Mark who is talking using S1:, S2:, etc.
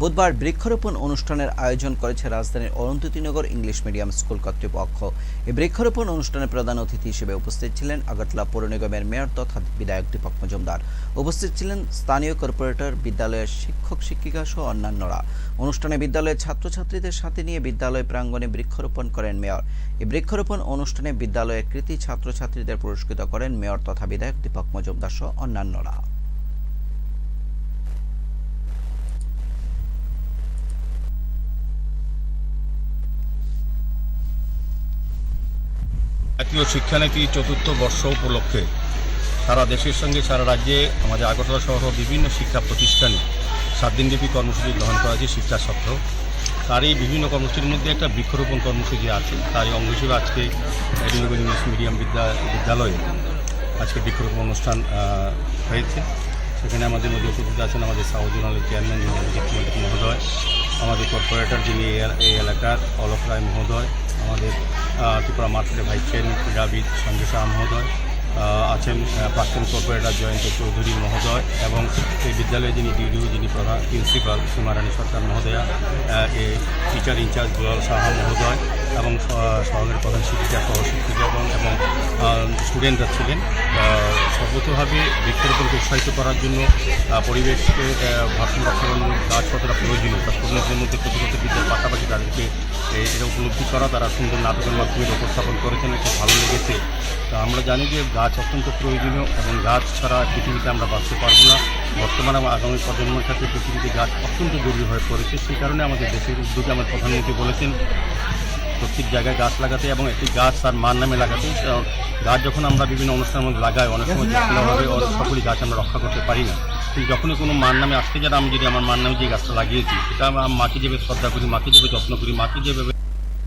S1: বুধবার বৃক্ষরোপণ অনুষ্ঠানের আয়োজন করেছে রাজধানীর অরন্ততিনগর ইংলিশ মিডিয়াম স্কুল কর্তৃপক্ষ। এই বৃক্ষরোপণ অনুষ্ঠানে প্রধান অতিথি হিসেবে উপস্থিত ছিলেন আগরতলা পৌর নিগমের মেয়র তথা বিধায়ক দীপক মজুমদার। উপস্থিত ছিলেন স্থানীয় কর্পোরেটর বিদ্যালয়ের শিক্ষক, শিক্ষিকা সহ অন্যান্যরা। অনুষ্ঠানে বিদ্যালয়ের ছাত্রছাত্রীদের সাথে নিয়ে বিদ্যালয় প্রাঙ্গণে বৃক্ষরোপণ করেন মেয়র। এই বৃক্ষরোপণ অনুষ্ঠানে বিদ্যালয়ের কৃতি ছাত্রছাত্রীদের পুরস্কৃত করেন মেয়র তথা বিধায়ক দীপক মজুমদার সহ অন্যান্যরা।
S2: জাতীয় শিক্ষানীতি চতুর্থ বর্ষ উপলক্ষে সারা দেশের সঙ্গে সারা রাজ্যে আমাদের আগরতলা সহ বিভিন্ন শিক্ষা প্রতিষ্ঠানে সাত দিনব্যাপী কর্মসূচি গ্রহণ করা হয়েছে শিক্ষা সপ্তাহ। তার এই বিভিন্ন কর্মসূচির মধ্যে একটা বৃক্ষরোপণ কর্মসূচি আছে। তারই অঙ্গ হিসেবে আজকে এডিনগর ইংলিশ মিডিয়াম বিদ্যা বিদ্যালয়ে আজকে বৃক্ষরোপণ অনুষ্ঠান হয়েছে। সেখানে আমাদের মধ্যে উপস্থিত আছেন আমাদের সাউজনালের চেয়ারম্যান যিনি অভিজিৎ মহোদয়, আমাদের কর্পোরেটর যিনি এই এলাকার অলোক রায় মহোদয় আমাদের ত্রিপুরা মার্কেটে ভাইস চেয়ারম্যান ক্রীড়াবিদ সঞ্জয় শাহ মহোদয় আছেন প্রাক্তন কর্পোরেটর জয়ন্ত চৌধুরী মহোদয় এবং এই বিদ্যালয়ে যিনি ডিডিও যিনি প্রধান প্রিন্সিপাল সীমারানী সরকার মহোদয়া এই টিচার ইনচার্জ দুলাল সাহা মহোদয় এবং শহরের প্রধান শিক্ষিকা সহ শিক্ষিকাগণ এবং স্টুডেন্টরা ছিলেন। সর্বতভাবে বৃক্ষরোপণকে উৎসাহিত করার জন্য পরিবেশকে ভাষণ রক্ষার গাছ প্রয়োজনীয় তা স্টুডেন্টদের মধ্যে কত বিদ্যার পাশাপাশি তাদেরকে এ- এটা উপলব্ধি করা তারা সুন্দর নাটকের মাধ্যমে উপস্থাপন করেছেন খুব ভালো লেগেছে। তো আমরা জানি যে গাছ অত্যন্ত প্রয়োজনীয় এবং গাছ ছাড়া পৃথিবীতে আমরা বাঁচতে পারব না। বর্তমানে আমার আগামী প্রজন্মের ক্ষেত্রে পৃথিবীতে গাছ অত্যন্ত জরুরি হয়ে পড়েছে। সেই কারণে আমাদের দেশের উদ্যোগে আমার প্রধানমন্ত্রী বলেছেন প্রত্যেক জায়গায় গাছ লাগাতে এবং একটি গাছ তার মান নামে লাগাতে। কারণ গাছ যখন আমরা বিভিন্ন অনুষ্ঠানের মধ্যে লাগাই অনেক সময় হবে সকলই গাছ আমরা রক্ষা করতে পারি না। যখনই কোনো মার নামে আজকে যারা, আমি যদি আমার মার নামে যে গাছটা লাগিয়েছি, সেটা আমি মাকে যেভাবে শ্রদ্ধা করি, মাকে যেভাবে যত্ন করি, মাকে যেভাবে